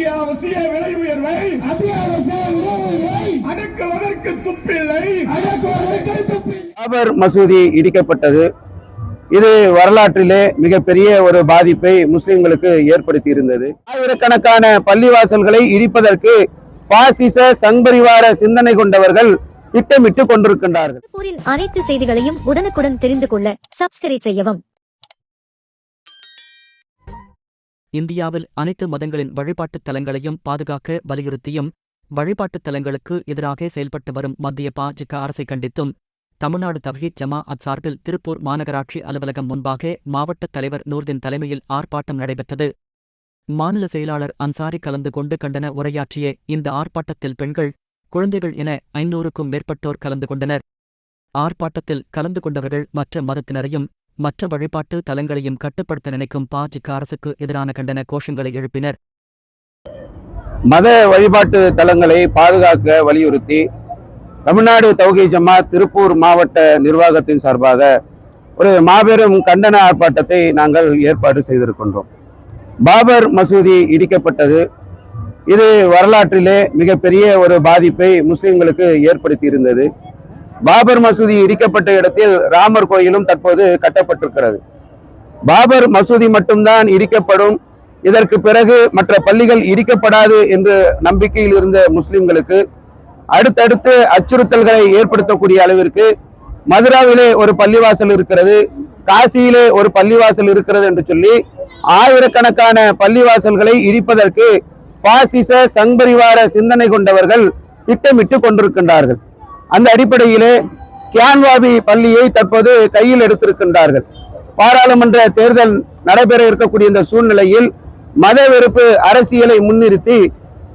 அத்தியாவசிய விலை உயர்வை. அத்தியாவசிய அடக்குவதற்கு துப்பில்லை. அடக்குவதற்கு பாபர் மசூதி இடிக்கப்பட்டது. இது வரலாற்றிலே மிகப்பெரிய ஒரு பாதிப்பை முஸ்லிம்களுக்கு ஏற்படுத்தி இருந்தது ஆயிரக்கணக்கான பள்ளிவாசல்களை இடிப்பதற்கு பாசிச சங்பரிவார சிந்தனை கொண்டவர்கள் திட்டமிட்டு கொண்டிருக்கின்றார்கள். அனைத்து செய்திகளையும் உடனுக்குடன் தெரிந்து கொள்ள சப்ஸ்கிரைப் செய்யவும். இந்தியாவில் அனைத்து மதங்களின் வழிபாட்டுத் தலங்களையும் பாதுகாக்க வலியுறுத்தியும் வழிபாட்டுத் தலங்களுக்கு எதிராக செயல்பட்டு வரும் மத்திய பாஜக அரசை கண்டித்தும் தமிழ்நாடு தவ்ஹீத் ஜமாஅத் சார்பில் திருப்பூர் மாநகராட்சி அலுவலகம் முன்பாக மாவட்டத் தலைவர் நூர்தின் தலைமையில் ஆர்ப்பாட்டம் நடைபெற்றது. மாநில செயலாளர் அன்சாரி கலந்து கொண்டு கண்டன உரையாற்றிய இந்த ஆர்ப்பாட்டத்தில் பெண்கள் குழந்தைகள் என ஐநூறுக்கும் மேற்பட்டோர் கலந்து கொண்டனர். ஆர்ப்பாட்டத்தில் கலந்து கொண்டவர்கள் மற்ற மதத்தினரையும் மற்ற வழிபாட்டு தலங்களையும் கட்டுப்படுத்த நினைக்கும் பாஜக அரசுக்கு எதிரான கண்டன கோஷங்களை எழுப்பினர். மத வழிபாட்டு தலங்களை பாதுகாக்க வலியுறுத்தி தமிழ்நாடு தௌஹி ஜமா திருப்பூர் மாவட்ட நிர்வாகத்தின் சார்பாக ஒரு மாபெரும் கண்டன ஆர்ப்பாட்டத்தை நாங்கள் ஏற்பாடு செய்திருக்கின்றோம். பாபர் மசூதி இடிக்கப்பட்டது. இது வரலாற்றிலே மிகப்பெரிய ஒரு பாதிப்பை முஸ்லிம்களுக்கு ஏற்படுத்தி இருந்தது பாபர் மசூதி இடிக்கப்பட்ட இடத்தில் ராமர் கோயிலும் தற்போது கட்டப்பட்டிருக்கிறது. பாபர் மசூதி மட்டும்தான் இடிக்கப்படும். இதற்கு பிறகு மற்ற பள்ளிகள் இடிக்கப்படாது என்று நம்பிக்கையில் இருந்த முஸ்லிம்களுக்கு அடுத்தடுத்து அச்சுறுத்தல்களை ஏற்படுத்தக்கூடிய அளவிற்கு மதுராவிலே ஒரு பள்ளிவாசல் இருக்கிறது காசியிலே ஒரு பள்ளிவாசல் இருக்கிறது என்று சொல்லி ஆயிரக்கணக்கான பள்ளிவாசல்களை இடிப்பதற்கு பாசிச சங்பரிவார சிந்தனை கொண்டவர்கள் திட்டமிட்டு கொண்டிருக்கின்றார்கள். அந்த அடிப்படையிலே கியான்வாபி பள்ளியை தற்போது கையில் எடுத்திருக்கின்றார்கள். பாராளுமன்ற தேர்தல் நடைபெற இருக்கக்கூடிய இந்த சூழ்நிலையில் மத வெறுப்பு அரசியலை முன்னிறுத்தி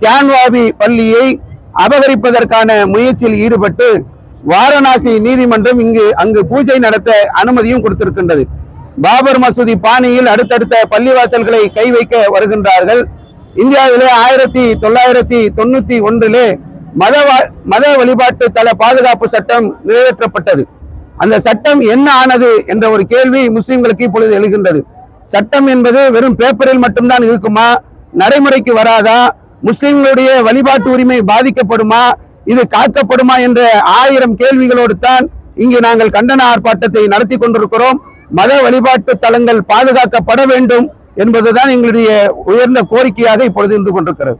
கியான்வாபி பள்ளியை அபகரிப்பதற்கான முயற்சியில் ஈடுபட்டு வாரணாசி நீதிமன்றம் இங்கு அங்கு பூஜை நடத்த அனுமதியும் கொடுத்திருக்கின்றது. பாபர் மசூதி பாணியில் அடுத்தடுத்த பள்ளிவாசல்களை கை வைக்க வருகின்றார்கள். இந்தியாவிலே ஆயிரத்தி தொள்ளாயிரத்தி தொண்ணூத்தி ஒன்றிலே மத மத வழிபாட்டு தல பாதுகாப்பு சட்டம் நிறைவேற்றப்பட்டது. அந்த சட்டம் என்ன ஆனது என்ற ஒரு கேள்வி முஸ்லிம்களுக்கு இப்பொழுது எழுகின்றது. சட்டம் என்பது வெறும் பேப்பரில் மட்டும்தான் இருக்குமா? நடைமுறைக்கு வராதா? முஸ்லிம்களுடைய வழிபாட்டு உரிமை பாதிக்கப்படுமா? இது காக்கப்படுமா என்ற ஆயிரம் கேள்விகளோடு தான் இங்கு நாங்கள் கண்டன ஆர்ப்பாட்டத்தை நடத்தி கொண்டிருக்கிறோம். மத வழிபாட்டு தலங்கள் பாதுகாக்கப்பட வேண்டும் என்பதுதான் எங்களுடைய உயர்ந்த கோரிக்கையாக இப்பொழுது இருந்து கொண்டிருக்கிறது.